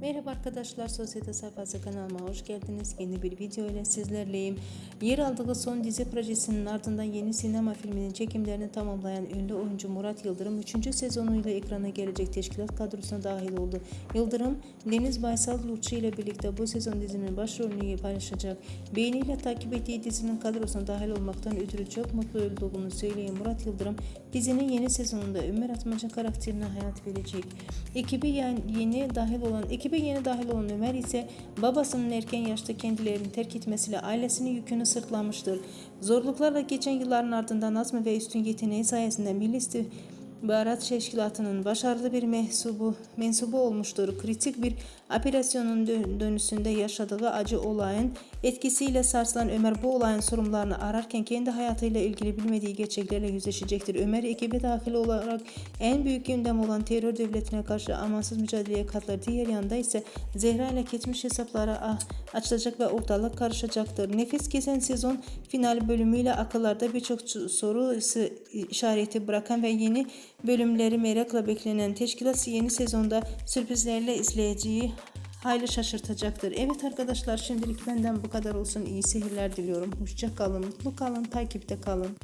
Merhaba arkadaşlar, Sosyete Sayfası kanalıma hoş geldiniz. Yeni bir video ile sizlerleyim. Yer aldığı son dizi projesinin ardından yeni sinema filminin çekimlerini tamamlayan ünlü oyuncu Murat Yıldırım 3. sezonuyla ekrana gelecek teşkilat kadrosuna dahil oldu. Yıldırım, Deniz Baysal Yurtçu ile birlikte bu sezon dizinin başrolünü paylaşacak. Beğeniyle takip ettiği dizinin kadrosuna dahil olmaktan ötürü çok mutlu olduğunu söyleyen Murat Yıldırım, dizinin yeni sezonunda Ömer Atmaca karakterine hayat verecek. Ekibi yani yeni dahil olan ekibe yeni dahil olan Ömer ise babasının erken yaşta kendilerini terk etmesiyle ailesinin yükünü sırtlamıştır. Zorluklarla geçen yılların ardından azmi ve üstün yeteneği sayesinde Milli İstihbarat Teşkilatı'nın başarılı bir mensubu, mensubu olmuştur. Kritik bir operasyonun dö- dönüşünde yaşadığı acı olayın etkisiyle sarsılan Ömer bu olayın sorumlularını ararken kendi hayatıyla ilgili bilmediği gerçeklerle yüzleşecektir. Ömer ekibe dahil olarak en büyük gündem olan terör devletine karşı amansız mücadeleye katılır. Diğer yanda ise Zehra ile geçmiş hesaplara ah- açılacak ve ortalık karışacaktır. Nefes kesen sezon final bölümüyle akıllarda birçok soru işareti bırakan ve yeni bölümleri merakla beklenen teşkilat yeni sezonda sürprizlerle izleyiciyi hayli şaşırtacaktır. Evet arkadaşlar şimdilik benden bu kadar olsun. İyi seyirler diliyorum. Hoşça kalın, mutlu kalın, takipte kalın.